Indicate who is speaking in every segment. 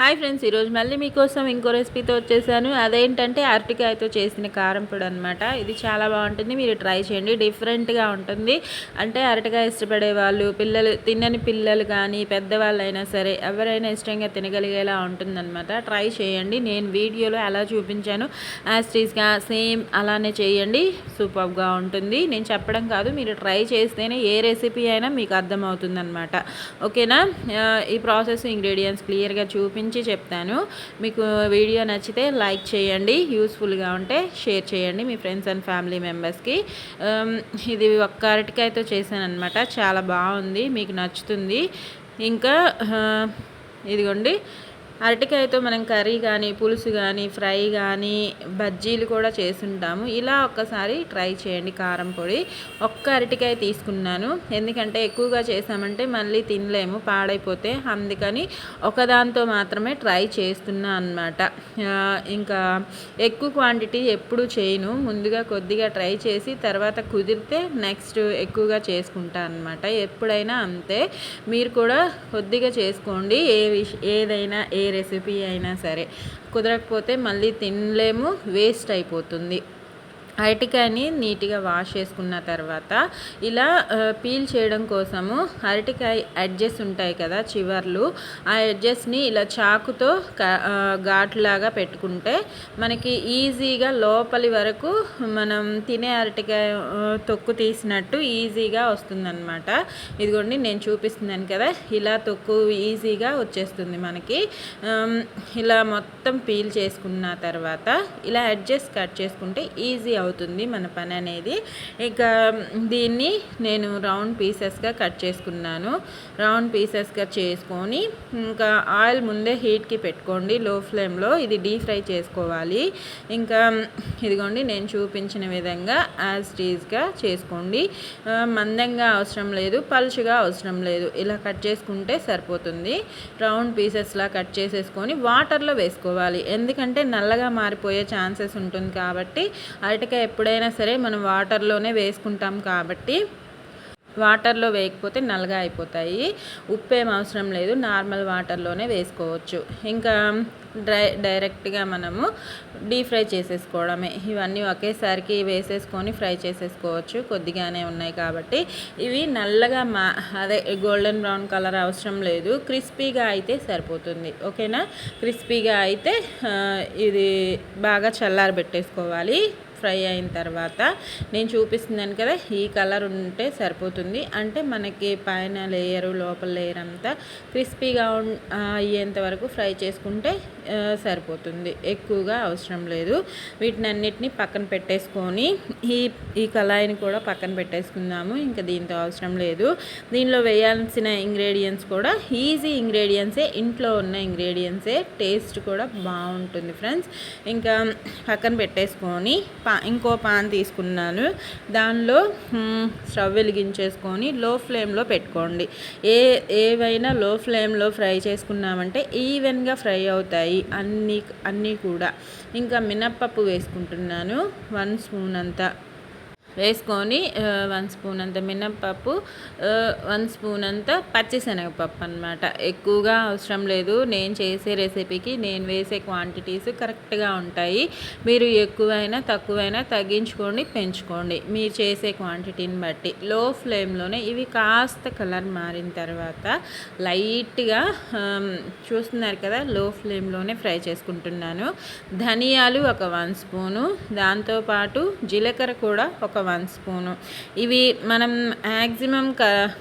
Speaker 1: Hi friends ఈరోజు మళ్ళీ మీకోసం ఇంకో రెసిపీతో వచ్చేసాను. అదేంటంటే అరటికాయతో చేసిన కారం పొడి అనమాట ఇది చాలా బాగుంటుంది మీరు ట్రై చేయండి. డిఫరెంట్గా ఉంటుంది. అంటే అరటికాయ ఇష్టపడే వాళ్ళు పిల్లలు తినని పిల్లలు కానీ పెద్దవాళ్ళు అయినా సరే ఎవరైనా ఇష్టంగా తినగలిగేలా ఉంటుందన్నమాట. ట్రై చేయండి. నేను వీడియోలో ఎలా చూపించాను యాస్టీస్గా సేమ్ అలానే చేయండి. సూపర్గా ఉంటుంది. నేను చెప్పడం కాదు మీరు ట్రై చేస్తేనే ఏ రెసిపీ అయినా మీకు అర్థమవుతుంది అనమాట ఓకేనా ఈ ప్రాసెస్ ఇంగ్రీడియంట్స్ క్లియర్గా చూపించి గురించి చెప్తాను. మీకు వీడియో నచ్చితే లైక్ చేయండి యూస్ఫుల్గా ఉంటే షేర్ చేయండి మీ ఫ్రెండ్స్ అండ్ ఫ్యామిలీ మెంబర్స్కి. ఇది ఒక్క అరటికాయతో చేశాను అనమాట చాలా బాగుంది మీకు నచ్చుతుంది. ఇంకా ఇదిగోండి అరటికాయతో మనం కర్రీ కానీ పులుసు కానీ ఫ్రై కానీ బజ్జీలు కూడా చేసుంటాము. ఇలా ఒక్కసారి ట్రై చేయండి కారం పొడి. ఒక్క అరటికాయ తీసుకున్నాను. ఎందుకంటే ఎక్కువగా చేసామంటే మళ్ళీ తినలేము పాడైపోతే. అందుకని ఒకదాంతో మాత్రమే ట్రై చేస్తున్నా అనమాట ఇంకా ఎక్కువ క్వాంటిటీ ఎప్పుడు చేయను. ముందుగా కొద్దిగా ట్రై చేసి తర్వాత కుదిరితే నెక్స్ట్ ఎక్కువగా చేసుకుంటా అనమాట ఎప్పుడైనా అంతే. మీరు కూడా కొద్దిగా చేసుకోండి. ఏ విష ఏదైనా ఏ రెసిపీ అయినా సరే. కుదరకపోతే మళ్ళీ తినలేము వేస్ట్ అయిపోతుంది. అరటికాయని నీట్గా వాష్ చేసుకున్న తర్వాత ఇలా పీల్ చేయడం కోసము అరటికాయ ఎడ్జెస్ ఉంటాయి కదా చివర్లు ఆ ఎడ్జెస్ని ఇలా చాకుతో ఘాట్లాగా పెట్టుకుంటే మనకి ఈజీగా లోపలి వరకు మనం తినే అరటికాయ తొక్కు తీసినట్టు ఈజీగా వస్తుందన్నమాట. ఇదిగోండి నేను చూపిస్తున్నాను కదా ఇలా తొక్కు ఈజీగా వచ్చేస్తుంది మనకి. ఇలా మొత్తం పీల్ చేసుకున్న తర్వాత ఇలా అడ్జస్ట్ కట్ చేసుకుంటే ఈజీ అవుతుంది మన పని అనేది. ఇక దీన్ని నేను రౌండ్ పీసెస్గా కట్ చేసుకున్నాను. రౌండ్ పీసెస్గా చేసుకొని ఇంకా ఆయిల్ ముందే హీట్కి పెట్టుకోండి. లో ఫ్లేమ్లో ఇది డీప్ ఫ్రై చేసుకోవాలి. ఇంకా ఇదిగోండి నేను చూపించిన విధంగా యాజ్ టీజ్గా చేసుకోండి. మందంగా అవసరం లేదు పలుచుగా అవసరం లేదు. ఇలా కట్ చేసుకుంటే సరిపోతుంది. రౌండ్ పీసెస్లా కట్ చేసేసుకొని వాటర్లో వేసుకోవాలి. ఎందుకంటే నల్లగా మారిపోయే ఛాన్సెస్ ఉంటుంది కాబట్టి అరటికాయ ఎప్పుడైనా సరే మనం వాటర్లోనే వేసుకుంటాం కాబట్టి వాటర్లో వేయకపోతే నల్లగా అయిపోతాయి. ఉప్పు ఏం అవసరం లేదు. నార్మల్ వాటర్లోనే వేసుకోవచ్చు. ఇంకా డ్రై డైరెక్ట్గా మనము డీప్ ఫ్రై చేసేసుకోవడమే. ఇవన్నీ ఒకేసారికి వేసేసుకొని ఫ్రై చేసేసుకోవచ్చు. కొద్దిగానే ఉన్నాయి కాబట్టి. ఇవి నల్లగా మా అదే గోల్డెన్ బ్రౌన్ కలర్ అవసరం లేదు. క్రిస్పీగా అయితే సరిపోతుంది. ఓకేనా? క్రిస్పీగా అయితే ఇది బాగా చల్లారబెట్టేసుకోవాలి. ఫ్రై అయిన తర్వాత నేను చూపిస్తున్నాను కదా ఈ కలర్ ఉంటే సరిపోతుంది. అంటే మనకి పైన లేయరు లోపల లేయర్ అంతా క్రిస్పీగా అయ్యేంత వరకు ఫ్రై చేసుకుంటే సరిపోతుంది. ఎక్కువగా అవసరం లేదు. వీటిని అన్నిటిని పక్కన పెట్టేసుకొని ఈ ఈ కళాయిని కూడా పక్కన పెట్టేసుకుందాము. ఇంకా దీంతో అవసరం లేదు. దీనిలో వేయాల్సిన ఇంగ్రీడియంట్స్ కూడా ఈజీ ఇంగ్రీడియంట్సే ఇంట్లో ఉన్న ఇంగ్రీడియంట్సే. టేస్ట్ కూడా బాగుంటుంది ఫ్రెండ్స్. ఇంకా పక్కన పెట్టేసుకొని పా ఇంకో పాన్ తీసుకున్నాను. దానిలో స్టవ్ వెలిగించేసుకొని లో ఫ్లేమ్లో పెట్టుకోండి. ఏ ఏవైనా లో ఫ్లేమ్లో ఫ్రై చేసుకున్నామంటే ఈవెన్గా ఫ్రై అవుతాయి అన్నీ అన్నీ కూడా. ఇంకా మినప్పప్పు వేసుకుంటున్నాను. వన్ స్పూన్ అంతా. వేసుకొని వన్ స్పూన్ అంత మినప్పప్పు వన్ స్పూన్ అంత పచ్చిశనగపప్పు అనమాట ఎక్కువగా అవసరం లేదు. నేను చేసే రెసిపీకి నేను వేసే క్వాంటిటీస్ కరెక్ట్గా ఉంటాయి. మీరు ఎక్కువైనా తక్కువైనా తగ్గించుకోండి పెంచుకోండి. మీరు చేసే క్వాంటిటీని బట్టి. లో ఫ్లేమ్లోనే ఇవి కాస్త కలర్ మారిన తర్వాత లైట్గా చూస్తున్నారు కదా లో ఫ్లేమ్లోనే ఫ్రై చేసుకుంటున్నాను. ధనియాలు ఒక వన్ స్పూను. దాంతోపాటు జీలకర్ర కూడా ఒక వన్ స్పూను. ఇవి మనం మ్యాక్సిమం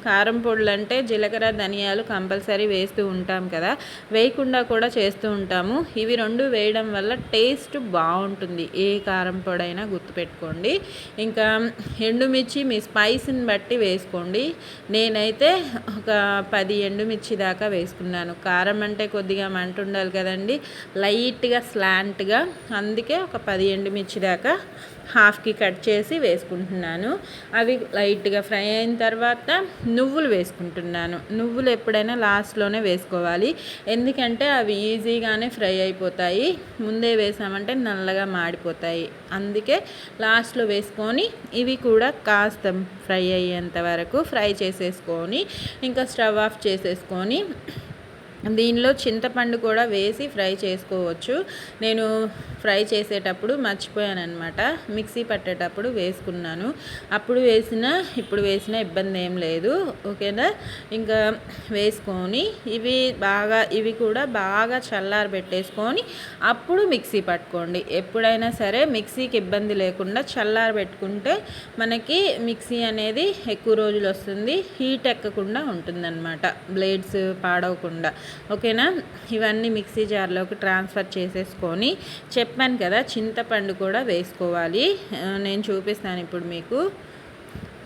Speaker 1: కారం పొడులు అంటే జీలకర్ర ధనియాలు కంపల్సరీ వేస్తూ ఉంటాం కదా. వేయకుండా కూడా చేస్తూ ఉంటాము. ఇవి రెండు వేయడం వల్ల టేస్ట్ బాగుంటుంది. ఏ కారం పొడైనా గుర్తుపెట్టుకోండి. ఇంకా ఎండుమిర్చి మీ స్పైస్ని బట్టి వేసుకోండి. నేనైతే ఒక పది ఎండుమిర్చి దాకా వేసుకున్నాను. కారం అంటే కొద్దిగా మంట ఉండాలి కదండి. లైట్గా స్లాంట్గా. అందుకే ఒక పది ఎండుమిర్చి దాకా హాఫ్కి కట్ చేసి వేసుకుంటున్నాను. అవి లైట్గా ఫ్రై అయిన తర్వాత నువ్వులు వేసుకుంటున్నాను. నువ్వులు ఎప్పుడైనా లాస్ట్లోనే వేసుకోవాలి. ఎందుకంటే అవి ఈజీగానే ఫ్రై అయిపోతాయి. ముందే వేసామంటే నల్లగా మాడిపోతాయి. అందుకే లాస్ట్లో వేసుకొని ఇవి కూడా కాస్త ఫ్రై అయ్యేంత వరకు ఫ్రై చేసేసుకొని ఇంకా స్టవ్ ఆఫ్ చేసేసుకొని దీనిలో చింతపండు కూడా వేసి ఫ్రై చేసుకోవచ్చు. నేను ఫ్రై చేసేటప్పుడు మర్చిపోయాను అనమాట మిక్సీ పట్టేటప్పుడు వేసుకున్నాను. అప్పుడు వేసిన ఇప్పుడు వేసిన ఇబ్బంది ఏం లేదు. ఓకేనా? ఇంకా వేసుకొని ఇవి బాగా ఇవి కూడా బాగా చల్లారి పెట్టేసుకొని అప్పుడు మిక్సీ పట్టుకోండి. ఎప్పుడైనా సరే మిక్సీకి ఇబ్బంది లేకుండా చల్లారి పెట్టుకుంటే మనకి మిక్సీ అనేది ఎక్కువ రోజులు వస్తుంది. హీట్ ఎక్కకుండా ఉంటుందన్నమాట. బ్లేడ్స్ పాడవకుండా. ఓకేనా? ఇవన్నీ మిక్సీ జార్లోకి ట్రాన్స్ఫర్ చేసేసుకొని చెప్పాను కదా చింతపండు కూడా వేసుకోవాలి. నేను చూపిస్తాను ఇప్పుడు మీకు.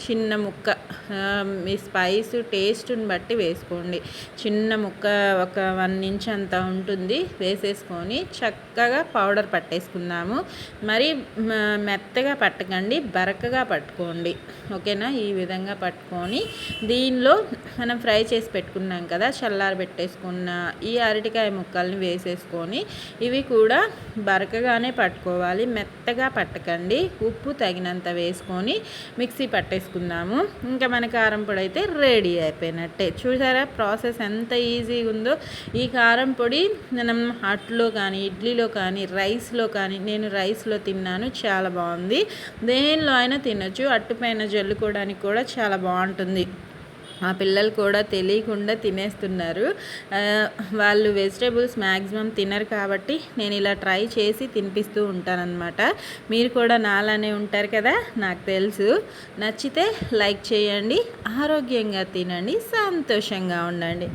Speaker 1: చిన్న ముక్క మీ స్పైస్ టేస్ట్ని బట్టి వేసుకోండి. చిన్న ముక్క ఒక వన్ ఇంచ్ అంత ఉంటుంది. వేసేసుకొని చక్కగా పౌడర్ పట్టేసుకుందాము. మరి మెత్తగా పట్టకండి. బరకగా పట్టుకోండి. ఓకేనా? ఈ విధంగా పట్టుకొని దీనిలో మనం ఫ్రై చేసి పెట్టుకున్నాం కదా చల్లారి పెట్టేసుకున్న ఈ అరటికాయ ముక్కల్ని వేసేసుకొని ఇవి కూడా బరకగానే పట్టుకోవాలి. మెత్తగా పట్టకండి. ఉప్పు తగినంత వేసుకొని మిక్సీ పట్టేసుకోండి వేసుకుందాము ఇంకా మన కారం పొడి అయితే రెడీ అయిపోయినట్టే. చూసారా? ప్రాసెస్ ఎంత ఈజీగా ఉందో. ఈ కారం పొడి మనం అట్లో కానీ ఇడ్లీలో కానీ రైస్లో కానీ నేను రైస్లో తిన్నాను. చాలా బాగుంది. దేనిలో అయినా తినొచ్చు. అట్టుపైన జల్లుకోవడానికి కూడా చాలా బాగుంటుంది. మా పిల్లలు కూడా తెలియకుండా తినేస్తున్నారు. వాళ్ళు వెజిటేబుల్స్ మ్యాక్సిమం తినరు కాబట్టి నేను ఇలా ట్రై చేసి తినిపిస్తూ ఉంటానన్నమాట. మీరు కూడా నాలానే ఉంటారు కదా నాకు తెలుసు. నచ్చితే లైక్ చేయండి ఆరోగ్యంగా తినండి సంతోషంగా ఉండండి.